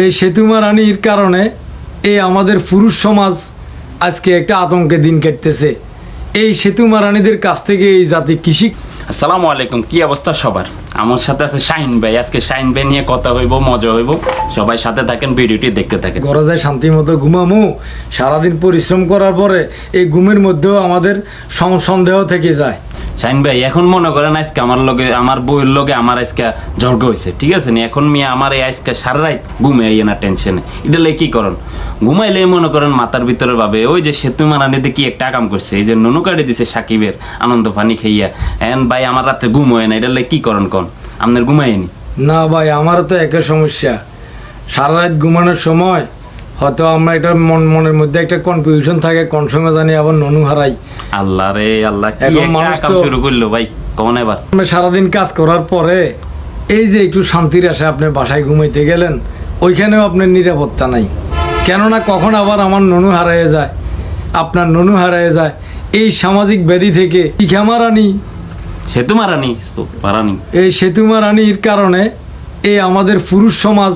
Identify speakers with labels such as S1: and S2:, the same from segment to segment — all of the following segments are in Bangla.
S1: এই সেতুমারানির কারণে এই আমাদের পুরুষ সমাজ আজকে একটা আতঙ্কে দিন কাটতেছে। এই সেতুমারানিদের কাছ থেকে এই জাতি কৃষি
S2: আসসালামু আলাইকুম কি অবস্থা সবার? আমার সাথে আছে শাহিন ভাই। আজকে শাহিন ভাই নিয়ে কথা হইব মজা হইব। সবাই সাথে থাকেন ভিডিওটি দেখতে থাকেন।
S1: ঘরে যায় শান্তি মতো ঘুমামু। সারাদিন পরিশ্রম করার পরে এই ঘুমের মধ্যেও আমাদের সন্দেহ থেকে যায়।
S2: শাহিন ভাই, এখন মনে করেন আজকে আমার লগে, আমার বউয়ের লগে আমার আজকে ঝর্গ হয়েছে, ঠিক আছে? নি, এখন মিয়া আমার এই আজকে সারা রাত ঘুমে আইয়ে না টেনশনে। এটা লাই কি করেন? ঘুমাইলে মনে করেন মাথার ভিতরে ভাবে, ওই যে সেতু মারানিতে কি একটা কাম করছে? এই যে নুনু কাটে দিছে সাকিবের আনন্দ পানি খাইয়া। এন ভাই, আমার রাতে ঘুম হয় না, এটা লাই কি করেন কোন? আপনার ঘুমাইনি
S1: না? ভাই, আমারও তো একই সমস্যা। সারা রাত ঘুমানোর সময় হয়তো আমরা একটা মন মনের মধ্যে একটা কনফিউশন থাকে কোন সময় জানি আবার ননু হারাই।
S2: আল্লাহ রে আল্লাহ কি
S1: এখন মানুষ তো-
S2: শুরু করল ভাই কখন এবার।
S1: সারাদিন কাজ করার পরে এই যে একটু শান্তির আসে আপনি বাসায় ঘুমাইতে গেলেন ওইখানেও আপনার নিরাপত্তা নাই। কেননা কখন আবার আমার ননু হারায় যায় আপনার ননু হারায় যায় এই সামাজিক ব্যাধি থেকে শিখামারানি
S2: সেতু মারানি তো পারানি
S1: এই সেতুমারানির কারণে এই আমাদের পুরুষ সমাজ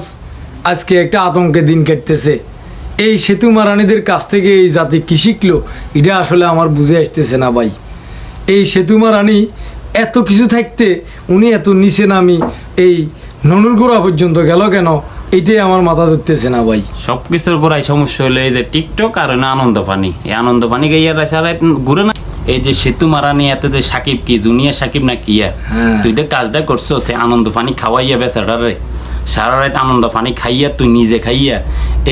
S1: আজকে একটা আতঙ্কে দিন কাটতেছে। এই সেতু মারানিদের কাছ থেকে এই জাতি কি শিখলো? এটা আসলে আমার বুঝে আসতেছে না ভাই। এই সেতুমারানি এত কিছু থাকতে উনি এত নিচে নামি এই ননুর গোড়া পর্যন্ত গেল কেন? এটাই আমার মাথা ধরতেছে না ভাই।
S2: সব কিছুর গোড়ায় সমস্যা হলো এই যে টিকটক আর না আনন্দ পানি। এই আনন্দ পানি গাইয়ারা সারা ঘুরে না এই যে সেতু মারানি এত যে সাকিব কি দুনিয়া সাকিব না কি
S1: হ্যাঁ।
S2: তুই যে কাজটা করছ সে আনন্দ পানি খাওয়াইয়া বেচারারে। সারা রাত আনন্দ পানি খাইয়া তুই নিজে খাইয়া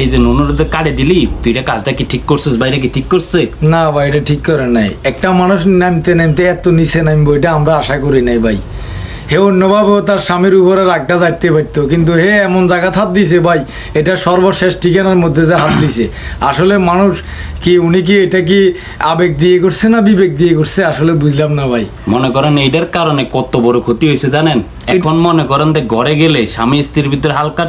S2: এই যে নুনুর তো কাটে দিলি, তুই এটা কাজটা কি ঠিক করছিস, বাইরে কি ঠিক করছে?
S1: না ভাই, এটা ঠিক করে নাই। একটা মানুষ নামতে নামতে এত নিচে নামবো, এটা আমরা আশা করি নাই ভাই। হে অন্যভাবেও তার স্বামীর উপরে রাগটা চাটতে পারতো। কিন্তু হে এমন জায়গা হাত দিছে ভাই, এটা সর্বশেষ ঠিকানার মধ্যে যে হাত দিছে। আসলে মানুষ কি, উনি কি এটা কি আবেগ দিয়ে করছে না বিবেক দিয়ে করছে? আসলে বুঝলাম না ভাই।
S2: মনে করেন এইটার কারণে কত বড় ক্ষতি হয়েছে জানেন? এখন মনে করেন যে ঘরে গেলে স্বামী স্ত্রীর ভিতরে হালকা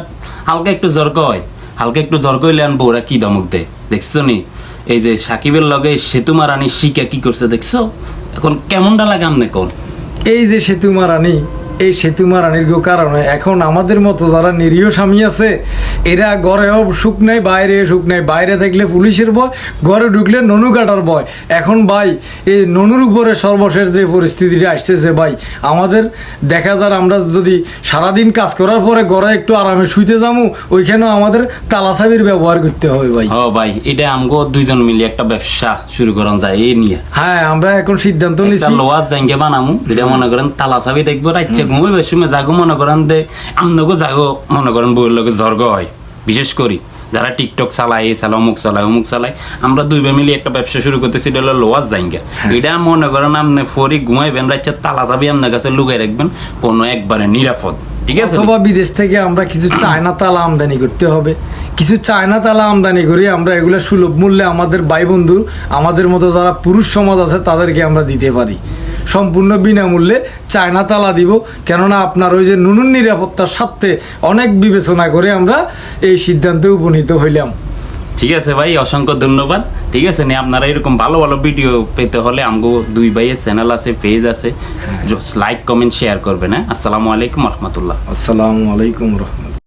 S2: হালকা একটু জর্ক হয়। হালকা একটু জর্ক হইলে আনব, ওরা কি দমক দেয়? দেখছ নি? এই যে সাকিবের লগে সেতু মারানি শিকা কি করছে, দেখছ? এখন কেমনটা লাগে আমনে কোন?
S1: এই যে সেতুমারানি এই সেতুমারানির গো কারণে। এখন আমাদের মতো যারা নিরীহ স্বামী আছে এরা ঘরেও সুখ নেই বাইরে সুখ নেই। বাইরে থাকলে পুলিশের ভয় ঘরে ঢুকলে ননু কাটার ভয়। এখন ভাই এই ননুর উপরে সর্বশেষ যে পরিস্থিতিটা আসতেছে ভাই আমাদের দেখা যার আমরা যদি সারাদিন কাজ করার পরে ঘরে একটু আরামে শুইতে যাব ওইখানেও আমাদের তালাচাবির ব্যবহার করতে হবে ভাই।
S2: হ ভাই এটা আমগো দুইজন মিলে একটা ব্যবসা শুরু করান যায় এই নিয়ে।
S1: হ্যাঁ আমরা এখন সিদ্ধান্ত নিছি।
S2: লোয়ার জাঙ্গে বানামু এটা মনে করেন তালা চাবি দেখব রাইচ্ছে ঘুমাইবে সময় জাগো মনে করেন দে আমনগো জাগো মনে করেন বউয়ের লগে জর্গ হয়। বিশেষ করি যারা টিকটক চালায় এই চালায় অমুক চালায় অমুক চালায় আমরা দুই মিলে একটা ব্যবসা শুরু করতেছি এটা হলো লোয়ার জাঙ্গা এটা মনে করেন আপনি ফরি ঘুমাইবেন রাইচ্ছে তালা চাবি আপনার কাছে লুকাই রাখবেন কোনো একবারে নিরাপদ। ঠিক আছে?
S1: অথবা বিদেশ থেকে আমরা কিছু চায়না তালা আমদানি করতে হবে। কিছু চায়না তালা আমদানি করি আমরা এগুলো সুলভ মূল্যে আমাদের ভাই বন্ধু আমাদের মতো যারা পুরুষ সমাজ আছে তাদেরকে আমরা দিতে পারি। সম্পূর্ণ বিনামূল্যে চায়না তালা দিব। কেননা আপনার ওই যে নুনুন নিরাপত্তার স্বার্থে অনেক বিবেচনা করে আমরা এই সিদ্ধান্তে উপনীত হইলাম।
S2: ঠিক আছে ভাই অসংখ্য ধন্যবাদ। ঠিক আছে নি আপনারা এরকম ভালো ভালো ভিডিও পেতে হলে আমগো দুই ভাইয়ের চ্যানেল আছে পেজ আছে। লাইক কমেন্ট শেয়ার করবেন হ্যাঁ? আসসালামু আলাইকুম রহমতুল্লাহ।
S1: আসসালামু আলাইকুম রহমতুল্লাহ।